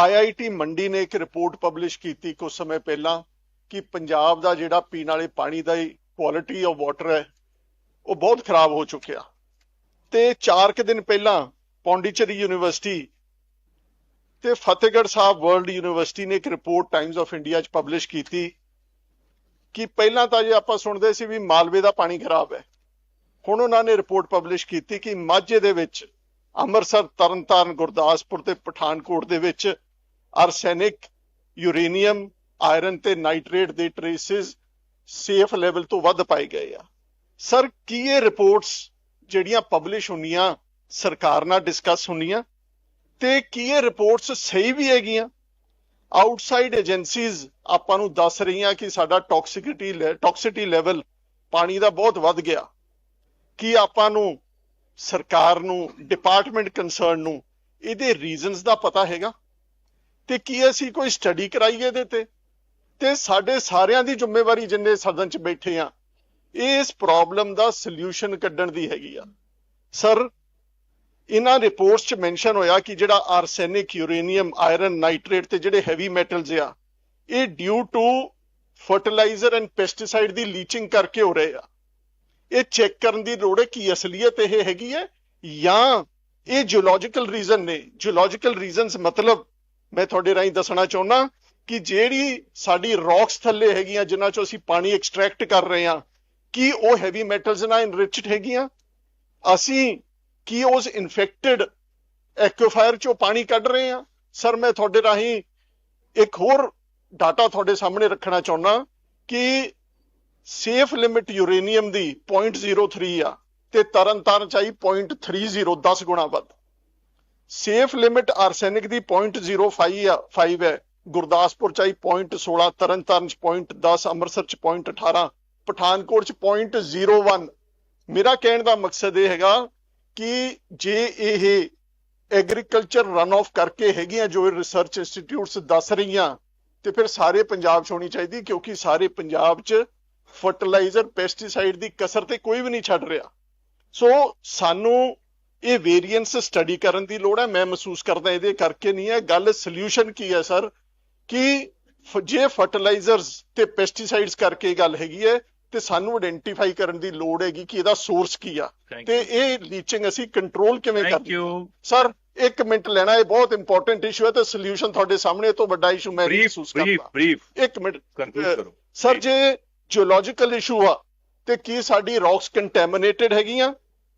IIT ਮੰਡੀ ਨੇ ਇੱਕ ਰਿਪੋਰਟ ਪਬਲਿਸ਼ ਕੀਤੀ ਕੁਝ ਸਮੇਂ ਪਹਿਲਾਂ ਕਿ ਪੰਜਾਬ ਦਾ ਜਿਹੜਾ ਪੀਣ ਵਾਲੇ ਪਾਣੀ ਦਾ ਕੁਆਲਿਟੀ ਆਫ ਵਾਟਰ ਹੈ, ਉਹ ਬਹੁਤ ਖਰਾਬ ਹੋ ਚੁੱਕਿਆ। ਤੇ 4 ਕੁ ਦਿਨ ਪਹਿਲਾਂ ਪੌਂਡੀਚੇਰੀ ਯੂਨੀਵਰਸਿਟੀ ਤੇ ਫਤਿਹਗੜ੍ਹ ਸਾਹਿਬ ਵਰਲਡ ਯੂਨੀਵਰਸਿਟੀ ਨੇ ਇੱਕ ਰਿਪੋਰਟ ਟਾਈਮਸ ਆਫ ਇੰਡੀਆ 'ਚ ਪਬਲਿਸ਼ ਕੀਤੀ ਕਿ ਪਹਿਲਾਂ ਤਾਂ ਜੇ ਆਪਾਂ ਸੁਣਦੇ ਸੀ ਵੀ ਮਾਲਵੇ ਦਾ ਪਾਣੀ ਖਰਾਬ ਹੈ, ਹੁਣ ਉਹਨਾਂ ਨੇ ਰਿਪੋਰਟ ਪਬਲਿਸ਼ ਕੀਤੀ ਕਿ ਮਾਝੇ ਦੇ ਵਿੱਚ ਅੰਮ੍ਰਿਤਸਰ, ਤਰਨਤਾਰਨ, ਗੁਰਦਾਸਪੁਰ ਤੇ ਪਠਾਨਕੋਟ ਦੇ ਵਿੱਚ ਆਰਸੈਨਿਕ ਯੂਰੇਨੀਅਮ ਆਇਰਨ ਤੇ ਨਾਈਟ੍ਰੇਟ ਦੇ ਟ੍ਰੇਸਿਸ ਸੇਫ ਲੈਵਲ ਤੋਂ ਵੱਧ ਪਾਏ ਗਏ ਆ। ਸਰ ਕੀ ਇਹ ਰਿਪੋਰਟਸ ਜਿਹੜੀਆਂ ਪਬਲਿਸ਼ ਹੁੰਦੀਆਂ, ਸਰਕਾਰ ਨਾਲ ਡਿਸਕਸ ਹੁੰਦੀਆਂ ਤੇ ਕੀ ਇਹ ਰਿਪੋਰਟਸ ਸਹੀ ਵੀ ਹੈਗੀਆਂ? ਆਊਟਸਾਈਡ ਏਜੰਸੀਜ਼ ਆਪਾਂ ਨੂੰ ਦੱਸ ਰਹੀਆਂ ਕਿ ਸਾਡਾ ਟੌਕਸਿਸਿਟੀ ਟੌਕਸਿਟੀ ਲੈਵਲ ਪਾਣੀ ਦਾ ਬਹੁਤ ਵੱਧ ਗਿਆ। ਕੀ ਆਪਾਂ ਨੂੰ ਸਰਕਾਰ ਨੂੰ ਡਿਪਾਰਟਮੈਂਟ ਕੰਸਰਨ ਨੂੰ, ਇਹਦੇ ਰੀਜ਼ਨਸ ਦਾ ਪਤਾ ਹੈਗਾ? ਤੇ ਕੀ ਅਸੀਂ ਕੋਈ ਸਟੱਡੀ ਕਰਾਈਏ ਇਹਦੇ ਤੇ? ਤੇ ਸਾਡੇ ਸਾਰਿਆਂ ਦੀ ਜ਼ਿੰਮੇਵਾਰੀ ਜਿੰਨੇ ਸਦਨ 'ਚ ਬੈਠੇ ਆ, ਇਸ ਪ੍ਰੋਬਲਮ ਦਾ ਸੋਲੂਸ਼ਨ ਕੱਢਣ ਦੀ ਹੈਗੀ ਆ। ਸਰ ਇਹਨਾਂ ਰਿਪੋਰਟਸ 'ਚ ਮੈਂਸ਼ਨ ਹੋਇਆ ਕਿ ਜਿਹੜਾ ਆਰਸੈਨਿਕ ਯੂਰੇਨੀਅਮ ਆਇਰਨ ਨਾਈਟ੍ਰੇਟ ਤੇ ਜਿਹੜੇ ਹੈਵੀ ਮੈਟਲਸ ਆ, ਇਹ due to fertilizer and pesticide the leaching ਕਰਕੇ ਹੋ ਰਹੇ ਆ। ਇਹ ਚੈੱਕ ਕਰਨ ਦੀ ਲੋੜ ਹੈ ਕਿ ਅਸਲੀਅਤ ਇਹ ਹੈਗੀ ਹੈ ਜਾਂ ਇਹ ਜਿਓਲੋਜੀਕਲ ਰੀਜ਼ਨ ਨੇ। ਜਿਓਲੋਜੀਕਲ ਰੀਜ਼ਨਸ ਮਤਲਬ ਮੈਂ ਤੁਹਾਡੇ ਰਾਹੀਂ ਦੱਸਣਾ ਚਾਹੁੰਦਾ ਕਿ ਜਿਹੜੀ ਸਾਡੀ ਰੌਕਸ ਥੱਲੇ ਹੈਗੀਆਂ, ਜਿਨ੍ਹਾਂ ਚੋਂ ਅਸੀਂ ਪਾਣੀ ਐਕਸਟ੍ਰੈਕਟ ਕਰ ਰਹੇ ਹਾਂ, ਕੀ ਉਹ ਹੈਵੀ ਮੈਟਲਸ ਨਾਲ ਇਨਰਿਚਡ ਹੈਗੀਆਂ? ਅਸੀਂ ਕੀ ਉਸ ਇਨਫੈਕਟਡ ਐਕੁਆਫਾਇਰ ਚੋਂ ਪਾਣੀ ਕੱਢ ਰਹੇ ਹਾਂ? ਸਰ ਮੈਂ ਤੁਹਾਡੇ ਰਾਹੀਂ ਇੱਕ ਹੋਰ ਡਾਟਾ ਤੁਹਾਡੇ ਸਾਹਮਣੇ ਰੱਖਣਾ ਚਾਹੁੰਦਾ ਕਿ ਸੇਫ ਲਿਮਿਟ ਯੂਰੇਨੀਅਮ ਦੀ 0.03 ਆ ਤੇ ਤਰਨਤਾਰਨ ਚਾਹੀ 0.30 10 ਗੁਣਾ ਵੱਧ। ਸੇਫ ਲਿਮਿਟ ਆਰਸੈਨਿਕ ਦੀ 0.05 ਆ 5 ਹੈ। ਗੁਰਦਾਸਪੁਰ ਚ ਚਾਹੀ 0.16 ਤਰਨਤਾਰਨ ਚ 0.10 ਅੰਮ੍ਰਿਤਸਰ ਚ 0.18 ਪਠਾਨਕੋਟ ਚ 0.01 ਮੇਰਾ ਕਹਿਣ ਦਾ ਮਕਸਦ ਇਹ ਹੈਗਾ ਕਿ ਜੇ ਇਹ ਐਗਰੀਕਲਚਰ ਰਨ ਆਫ ਕਰਕੇ ਹੈਗੀਆਂ ਜੋ ਰਿਸਰਚ ਇੰਸਟੀਟਿਊਟਸ ਦੱਸ ਰਹੀਆਂ, ਤੇ ਫਿਰ ਸਾਰੇ ਪੰਜਾਬ 'ਚ ਹੋਣੀ ਚਾਹੀਦੀ, ਕਿਉਂਕਿ ਸਾਰੇ ਪੰਜਾਬ 'ਚ ਫਰਟੀਲਾਈਜ਼ਰ ਪੈਸਟੀਸਾਈਡ ਦੀ ਕਸਰ ਤੇ ਕੋਈ ਵੀ ਨਹੀਂ ਛੱਡ ਰਿਹਾ। ਸੋ ਸਾਨੂੰ ਇਹ ਵੇਰੀਐਂਸ ਸਟੱਡੀ ਕਰਨ ਦੀ ਲੋੜ ਹੈ ਮੈਂ ਮਹਿਸੂਸ ਕਰਦਾ ਇਹਦੇ ਕਰਕੇ ਨਹੀਂ ਹੈ। ਗੱਲ ਸੋਲੂਸ਼ਨ ਕੀ ਹੈ ਸਰ ਕਿ ਜੇ ਫਰਟੀਲਾਈਜ਼ਰਸ ਤੇ ਪੈਸਟੀਸਾਈਡਸ ਕਰਕੇ ਗੱਲ ਹੈਗੀ ਹੈ ਤੇ ਸਾਨੂੰ ਆਇਡੈਂਟੀਫਾਈ ਕਰਨ ਦੀ ਲੋੜ ਹੈਗੀ ਕਿ ਇਹਦਾ ਸੋਰਸ ਕੀ ਆ। ਤੇ ਇਹ ਲੀਚਿੰਗ ਅਸੀਂ ਕੰਟਰੋਲ ਕਿਵੇਂ ਥੈਂਕ ਕਰਦੇ? ਯੂ ਸਰ ਇੱਕ ਮਿੰਟ ਲੈਣਾ ਇਹ ਬਹੁਤ ਇੰਪੋਰਟੈਂਟ ਇਸ਼ੂ ਹੈ ਤੇ ਸੋਲੂਸ਼ਨ ਤੁਹਾਡੇ ਸਾਹਮਣੇ ਤੋਂ ਵੱਡਾ ਇਸ਼ੂ ਮੈਂ ਮਹਿਸੂਸ ਕਰਦਾ। ਬਰੀਫ ਇੱਕ ਮਿੰਟ ਕੰਕਲੂਡ ਕਰੋ। ਸਰ ਜੇ ਜਿਓਲੋਜੀਕਲ ਇਸ਼ੂ ਆ ਤੇ ਕੀ ਸਾਡੀ ਰੌਕਸ ਕੰਟੈਮੀਨੇਟਡ ਹੈਗੀਆਂ?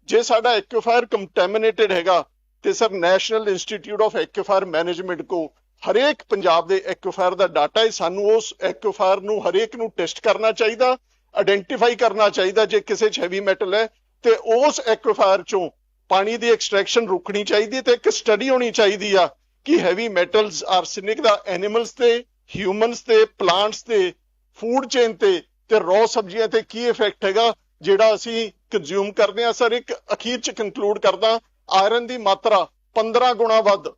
ਜੇ ਸਾਡਾ ਐਕੁਆਫਾਇਰ ਕੰਟੈਮੀਨੇਟਡ ਹੈਗਾ, ਤੇ sir National Institute of Aquifer Management ਕੋ ਹਰੇਕ ਪੰਜਾਬ ਦੇ ਐਕੁਆਫਾਇਰ ਦਾ ਡਾਟਾ ਹੈ, ਸਾਨੂੰ ਉਸ ਐਕੁਆਫਾਇਰ ਨੂੰ ਹਰੇਕ ਨੂੰ ਟੈਸਟ ਕਰਨਾ ਚਾਹੀਦਾ, ਆਇਡੈਂਟੀਫਾਈ ਕਰਨਾ ਚਾਹੀਦਾ ਜੇ ਕਿਸੇ ਚ ਹੈਵੀ ਮੈਟਲ ਹੈ, ਤੇ ਉਸ ਐਕੁਆਫਾਇਰ ਚੋਂ ਪਾਣੀ ਦੀ ਐਕਸਟ੍ਰੈਕਸ਼ਨ ਰੁਕਣੀ ਚਾਹੀਦੀ ਹੈ ਤੇ ਇੱਕ ਸਟੱਡੀ ਹੋਣੀ ਚਾਹੀਦੀ ਆ ਕਿ ਹੈਵੀ ਮੈਟਲਸ ਆਰਸੈਨਿਕ ਦਾ ਐਨੀਮਲਸ ਤੇ ਹਿਊਮਨਸ ਤੇ ਪਲਾਂਟਸ ਤੇ ਫੂਡ ਚੇਨ ਤੇ ਤੇ ਰੌ ਸਬਜ਼ੀਆਂ ਤੇ ਕੀ ਇਫੈਕਟ ਹੈਗਾ, ਜਿਹੜਾ ਅਸੀਂ ਕੰਜ਼ਿਊਮ ਕਰਦੇ ਆ ਸਰ, ਇੱਕ ਅਖੀਰ ਚ ਕੰਕਲੂਡ ਕਰਦਾ ਆਇਰਨ ਦੀ ਮਾਤਰਾ 15 ਗੁਣਾ ਵੱਧ,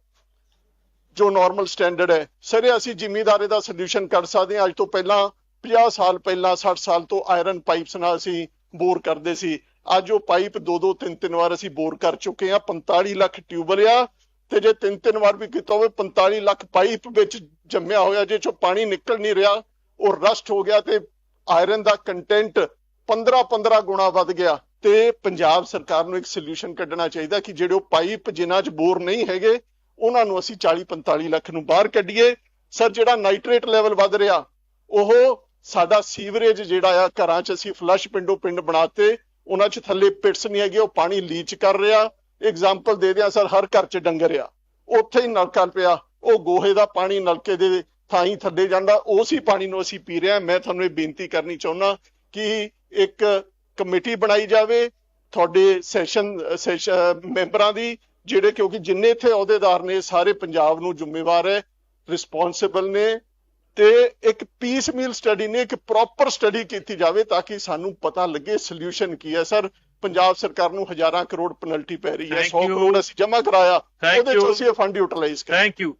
ਜੋ ਨਾਰਮਲ ਸਟੈਂਡਰਡ ਹੈ। ਸਰ ਅਸੀਂ ਜ਼ਿਮੀਦਾਰੇ ਦਾ ਸੋਲੂਸ਼ਨ ਕਰ ਸਕਦੇ ਹਾਂ। ਅੱਜ ਤੋਂ ਪਹਿਲਾਂ 50 ਸਾਲ ਪਹਿਲਾਂ 60 ਸਾਲ ਤੋਂ ਆਇਰਨ ਪਾਈਪਸ ਨਾਲ ਅਸੀਂ ਬੋਰ ਕਰਦੇ ਸੀ। ਅੱਜ ਉਹ ਪਾਈਪ ਦੋ ਦੋ, ਤਿੰਨ ਤਿੰਨ ਵਾਰ ਅਸੀਂ ਬੋਰ ਕਰ ਚੁੱਕੇ ਹਾਂ। 45 ਲੱਖ ਟਿਊਬਲ ਆ, ਤੇ ਜੇ ਤਿੰਨ ਤਿੰਨ ਵਾਰ ਵੀ ਕੀਤਾ ਹੋਵੇ 45 ਲੱਖ ਪਾਈਪ ਵਿੱਚ ਜੰਮਿਆ ਹੋਇਆ ਜੇ ਚੋਂ ਪਾਣੀ ਨਿਕਲ ਨਹੀਂ ਰਿਹਾ, ਉਹ ਰਸਟ ਹੋ ਗਿਆ ਤੇ ਆਇਰਨ ਦਾ ਕੰਟੈਂਟ 15 15 ਗੁਣਾ ਵੱਧ ਗਿਆ ਤੇ ਪੰਜਾਬ ਸਰਕਾਰ ਨੂੰ ਇੱਕ ਸੋਲੂਸ਼ਨ ਕੱਢਣਾ ਚਾਹੀਦਾ ਕਿ ਜਿਹੜੇ ਉਹ ਪਾਈਪ ਜਿਨ੍ਹਾਂ 'ਚ ਬੋਰ ਨਹੀਂ ਹੈਗੇ, ਉਹਨਾਂ ਨੂੰ ਅਸੀਂ 40 45 ਲੱਖ ਨੂੰ ਬਾਹਰ ਕੱਢੀਏ। ਸਰ, ਜਿਹੜਾ ਨਾਈਟ੍ਰੇਟ ਲੈਵਲ ਵੱਧ ਰਿਹਾ, ਉਹ ਸਾਡਾ ਸੀਵਰੇਜ ਜਿਹੜਾ ਆ, ਘਰਾਂ 'ਚ ਅਸੀਂ ਫਲਸ਼ ਪਿੰਡੋਂ ਪਿੰਡ ਬਣਾਤੇ, ਉਹਨਾਂ 'ਚ ਥੱਲੇ ਪਿਟਸ ਨਹੀਂ ਹੈਗੇ, ਉਹ ਪਾਣੀ ਲੀਚ ਕਰ ਰਿਹਾ। ਐਗਜ਼ਾਮਪਲ ਦੇ ਦਿਆਂ ਸਰ, ਹਰ ਘਰ 'ਚ ਡੰਗਰ ਆ। ਉੱਥੇ ਹੀ ਨਲਕਾ ਪਿਆ, ਉਹ ਗੋਹੇ ਦਾ ਪਾਣੀ ਨਲਕੇ ਦੇ ਥਾਈ ਥੱਲੇ ਜਾਂਦਾ ਉਸ ਹੀ ਪਾਣੀ ਨੂੰ ਅਸੀਂ ਪੀ ਰਹੇ ਹਾਂ। ਮੈਂ ਤੁਹਾਨੂੰ ਇਹ ਬੇਨਤੀ ਕਰਨੀ ਚਾਹੁੰਦਾ ਕਿ ਇੱਕ ਕਮੇਟੀ ਬਣਾਈ ਜਾਵੇ ਤੁਹਾਡੇ ਸੈਸ਼ਨ ਮੈਂਬਰਾਂ ਦੀ ਜਿਹੜੇ ਕਿਉਂਕਿ ਜਿੰਨੇ ਇੱਥੇ ਅਹੁਦੇਦਾਰ ਨੇ ਸਾਰੇ ਪੰਜਾਬ ਨੂੰ ਜ਼ਿੰਮੇਵਾਰ ਹੈ ਰਿਸਪੌਂਸਿਬਲ ਨੇ ਤੇ ਇੱਕ ਪੀਸ ਮੀਲ ਸਟੱਡੀ ਨੇ ਇੱਕ ਪ੍ਰੋਪਰ ਸਟੱਡੀ ਕੀਤੀ ਜਾਵੇ ਤਾਂ ਕਿ ਸਾਨੂੰ ਪਤਾ ਲੱਗੇ ਸੋਲੂਸ਼ਨ ਕੀ ਹੈ ਸਰ ਪੰਜਾਬ ਸਰਕਾਰ ਨੂੰ ਹਜ਼ਾਰਾਂ ਕਰੋੜ ਪੈਨਲਟੀ ਪੈ ਰਹੀ ਹੈ Thank 100 you. ਕਰੋੜ ਅਸੀਂ ਜਮ੍ਹਾਂ ਕਰਾਇਆ ਉਹਦੇ. ਚੋਂ ਅਸੀਂ ਇਹ ਫੰਡ ਯੂਟਿਲਾਈਜ਼ ਕਰਾਂਗੇ ਥੈਂਕ ਯੂ